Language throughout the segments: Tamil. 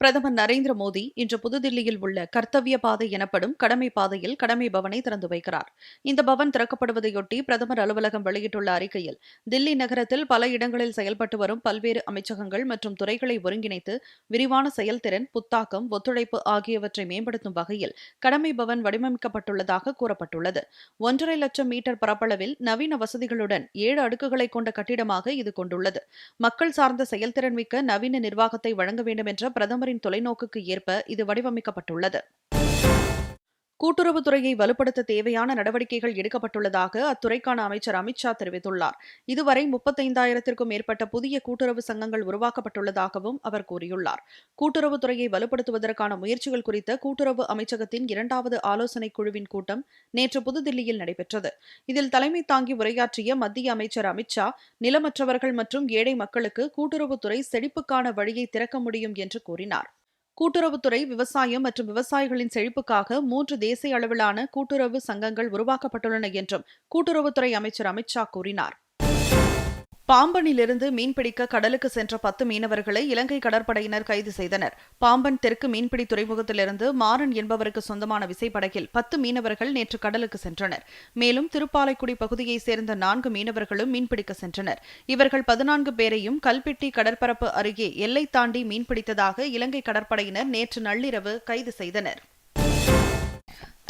பிரதமர் நரேந்திர மோடி இன்று புதுதில்லியில் உள்ள கர்த்தவிய பாதை எனப்படும் கடமை பாதையில் கடமை பவனை திறந்து வைக்கிறார். இந்த பவன் திறக்கப்படுவதையொட்டி பிரதமர் அலுவலகம் வெளியிட்டுள்ள அறிக்கையில் தில்லி நகரத்தில் பல இடங்களில் செயல்பட்டு வரும் பல்வேறு அமைச்சகங்கள் மற்றும் துறைகளை ஒருங்கிணைத்து விரிவான செயல்திறன் புத்தாக்கம் ஒத்துழைப்பு ஆகியவற்றை மேம்படுத்தும் வகையில் கடமை பவன் வடிவமைக்கப்பட்டுள்ளதாக கூறப்பட்டுள்ளது. ஒன்றரை லட்சம் மீட்டர் பரப்பளவில் நவீன வசதிகளுடன் ஏழு அடுக்குகளை கொண்ட கட்டிடமாக இது கொண்டுள்ளது. மக்கள் சார்ந்த செயல்திறன் மிக்க நவீன நிர்வாகத்தை வழங்க வேண்டும் என்ற பிரதமர் பிரதமரின் தொலைநோக்குக்கு ஏற்ப இது வடிவமைக்கப்பட்டுள்ளது. கூட்டுறவுத்துறையை வலுப்படுத்த தேவையான நடவடிக்கைகள் எடுக்கப்பட்டுள்ளதாக அத்துறைக்கான அமைச்சர் அமித்ஷா தெரிவித்துள்ளார். இதுவரை முப்பத்தைந்தாயிரத்திற்கும் மேற்பட்ட புதிய கூட்டுறவு சங்கங்கள் உருவாக்கப்பட்டுள்ளதாகவும் அவர் கூறியுள்ளார். கூட்டுறவுத்துறையை வலுப்படுத்துவதற்கான முயற்சிகள் குறித்த கூட்டுறவு அமைச்சகத்தின் இரண்டாவது ஆலோசனைக் குழுவின் கூட்டம் நேற்று புதுதில்லியில் நடைபெற்றது. இதில் தலைமை தாங்கி உரையாற்றிய மத்திய அமைச்சர் அமித்ஷா நிலமற்றவர்கள் மற்றும் ஏழை மக்களுக்கு கூட்டுறவுத்துறை செழிப்புக்கான வழியை திறக்க முடியும் என்று கூறினார். கூட்டுறவுத்துறை விவசாயம் மற்றும் விவசாயிகளின் செழிப்புக்காக மூன்று தேசிய அளவிலான கூட்டுறவு சங்கங்கள் உருவாக்கப்பட்டுள்ளன என்றும் கூட்டுறவுத்துறை அமைச்சர் அமித்ஷா கூறினார். பாம்பனிலிருந்து மீன்பிடிக்க கடலுக்கு சென்ற பத்து மீனவர்களை இலங்கை கடற்படையினர் கைது செய்தனர். பாம்பன் தெற்கு மீன்பிடி துறைமுகத்திலிருந்து மாறன் என்பவருக்கு சொந்தமான விசைப்படகில் பத்து மீனவர்கள் நேற்று கடலுக்கு சென்றனர். மேலும் திருப்பாலைக்குடி பகுதியைச் சேர்ந்த நான்கு மீனவர்களும் மீன்பிடிக்க சென்றனர். இவர்கள் பதினான்கு பேரையும் கல்பெட்டி கடற்பரப்பு அருகே எல்லை தாண்டி மீன்பிடித்ததாக இலங்கை கடற்படையினர் நேற்று நள்ளிரவு கைது செய்தனர்.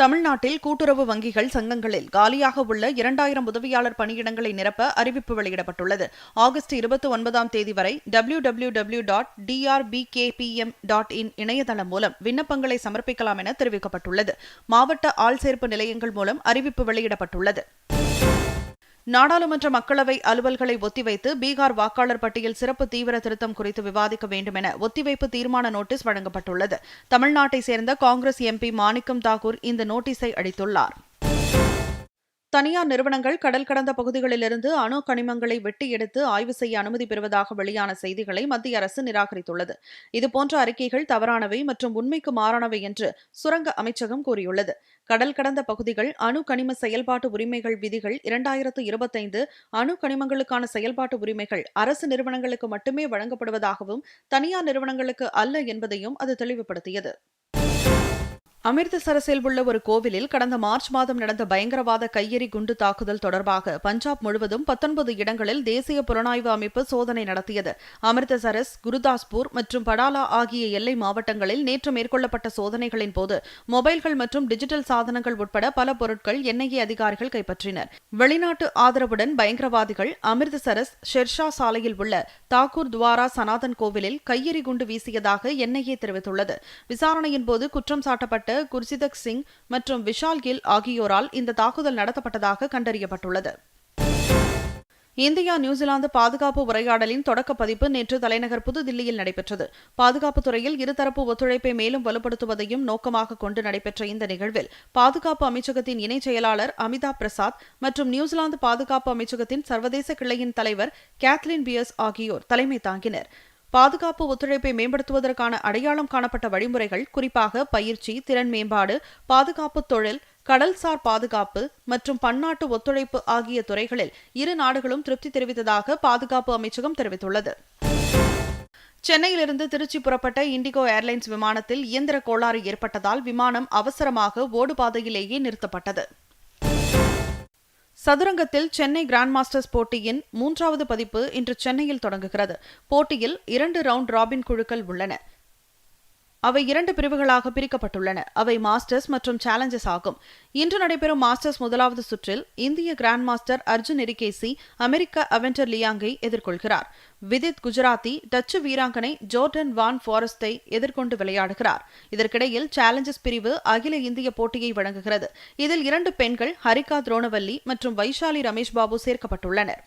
தமிழ்நாட்டில் கூட்டுறவு வங்கிகள் சங்கங்களில் காலியாக உள்ள இரண்டாயிரம் உதவியாளர் பணியிடங்களை நிரப்ப அறிவிப்பு வெளியிடப்பட்டுள்ளது. ஆகஸ்ட் இருபத்தி ஒன்பதாம் தேதி வரை W W W dot TRPKPM dot in இணையதளம் மூலம் விண்ணப்பங்களை சமர்ப்பிக்கலாம் என தெரிவிக்கப்பட்டுள்ளது. மாவட்ட ஆள் சேர்ப்பு நிலையங்கள் மூலம் அறிவிப்பு வெளியிடப்பட்டுள்ளது. நாடாளுமன்ற மக்களவை அலுவல்களை ஒத்திவைத்து பீகார் வாக்காளர் பட்டியல் சிறப்பு தீவிர திருத்தம் குறித்து விவாதிக்க வேண்டும் என ஒத்திவைப்பு தீர்மான நோட்டீஸ் வழங்கப்பட்டுள்ளது. தமிழ்நாட்டை சேர்ந்த காங்கிரஸ் எம்பி மாணிக்கம் தாக்கூர் இந்த நோட்டீஸை அளித்துள்ளார். தனியார் நிறுவனங்கள் கடல் கடந்த பகுதிகளிலிருந்து அணு கனிமங்களை வெட்டி எடுத்து ஆய்வு செய்ய அனுமதி பெறுவதாக வெளியான செய்திகளை மத்திய அரசு நிராகரித்துள்ளது. இதுபோன்ற அறிக்கைகள் தவறானவை மற்றும் உண்மைக்கு மாறானவை என்று சுரங்க அமைச்சகம் கூறியுள்ளது. கடல் கடந்த பகுதிகள் அணு கனிம செயல்பாட்டு உரிமைகள் விதிகள் இரண்டாயிரத்து இருபத்தைந்து அணு கனிமங்களுக்கான செயல்பாட்டு உரிமைகள் அரசு நிறுவனங்களுக்கு மட்டுமே வழங்கப்படுவதாகவும் தனியார் நிறுவனங்களுக்கு அல்ல என்பதையும் அது தெளிவுபடுத்தியது. அமிர்தசரஸில் உள்ள ஒரு கோவிலில் கடந்த மார்ச் மாதம் நடந்த பயங்கரவாத கையெறி குண்டு தாக்குதல் தொடர்பாக பஞ்சாப் முழுவதும் பத்தொன்பது இடங்களில் தேசிய புலனாய்வு அமைப்பு சோதனை நடத்தியது. அமிர்தசரஸ் குருதாஸ்பூர் மற்றும் படாலா ஆகிய எல்லை மாவட்டங்களில் நேற்று மேற்கொள்ளப்பட்ட சோதனைகளின் போது மொபைல்கள் மற்றும் டிஜிட்டல் சாதனங்கள் உட்பட பல பொருட்கள் என்ஐஏ அதிகாரிகள் கைப்பற்றினர். வெளிநாட்டு ஆதரவுடன் பயங்கரவாதிகள் அமிர்தசரஸ் ஷெர்ஷா சாலையில் உள்ள தாக்கூர் துவாரா சனாதன் கோவிலில் கையெறி குண்டு வீசியதாக என்ஐஏ தெரிவித்துள்ளது. விசாரணையின் போது குற்றம் சாட்டப்பட்ட குர்சிதக் சிங் மற்றும் விஷால் கில் ஆகியோரால் இந்த தாக்குதல் நடத்தப்பட்டதாக கண்டறியப்பட்டுள்ளது. இந்தியா நியூசிலாந்து பாதுகாப்பு உரையாடலின் தொடக்க பதிப்பு நேற்று தலைநகர் புதுதில்லியில் நடைபெற்றது. பாதுகாப்பு துறையில் இருதரப்பு ஒத்துழைப்பை மேலும் வலுப்படுத்துவதையும் நோக்கமாக கொண்டு நடைபெற்ற இந்த நிகழ்வில் பாதுகாப்பு அமைச்சகத்தின் இணைச் செயலாளர் அமிதாப் பிரசாத் மற்றும் நியூசிலாந்து பாதுகாப்பு அமைச்சகத்தின் சர்வதேச கிளையின் தலைவர் கேத்லின் பியர்ஸ் ஆகியோர் தலைமை தாங்கினர். பாதுகாப்பு ஒத்துழைப்பை மேம்படுத்துவதற்கான அடையாளம் காணப்பட்ட வழிமுறைகள் குறிப்பாக பயிற்சி திறன் மேம்பாடு பாதுகாப்பு தொழில் கடல்சார் பாதுகாப்பு மற்றும் பன்னாட்டு ஒத்துழைப்பு ஆகிய துறைகளில் இரு நாடுகளும் திருப்தி தெரிவித்ததாக பாதுகாப்பு அமைச்சகம் தெரிவித்துள்ளது. சென்னையிலிருந்து திருச்சி புறப்பட்ட இண்டிகோ ஏர்லைன்ஸ் விமானத்தில் இயந்திர கோளாறு ஏற்பட்டதால் விமானம் அவசரமாக ஓடுபாதையிலேயே நிறுத்தப்பட்டது. சதுரங்கத்தில் சென்னை கிராண்ட் மாஸ்டர்ஸ் போட்டியின் மூன்றாவது பதிப்பு இன்று சென்னையில் தொடங்குகிறது. போட்டியில் இரண்டு ரவுண்ட் ராபின் குழுக்கள் உள்ளன. அவை இரண்டு பிரிவுகளாக பிரிக்கப்பட்டுள்ளன. அவை மாஸ்டர்ஸ் மற்றும் சேலஞ்சஸ் ஆகும். இன்று நடைபெறும் மாஸ்டர்ஸ் முதலாவது சுற்றில் இந்திய கிராண்ட் மாஸ்டர் அர்ஜுன் எரிகேசி அமெரிக்க அவென்டர் லியாங்கை எதிர்கொள்கிறார். விதித் குஜராத்தி டச்சு வீராங்கனை ஜோர்டன் வான் ஃபாரஸ்டை எதிர்கொண்டு விளையாடுகிறார். இதற்கிடையில் சேலஞ்சஸ் பிரிவு அகில இந்திய போட்டியை வழங்குகிறது. இதில் இரண்டு பெண்கள் ஹரிகா துரோணவல்லி மற்றும் வைஷாலி ரமேஷ் பாபு சேர்க்கப்பட்டுள்ளனர்.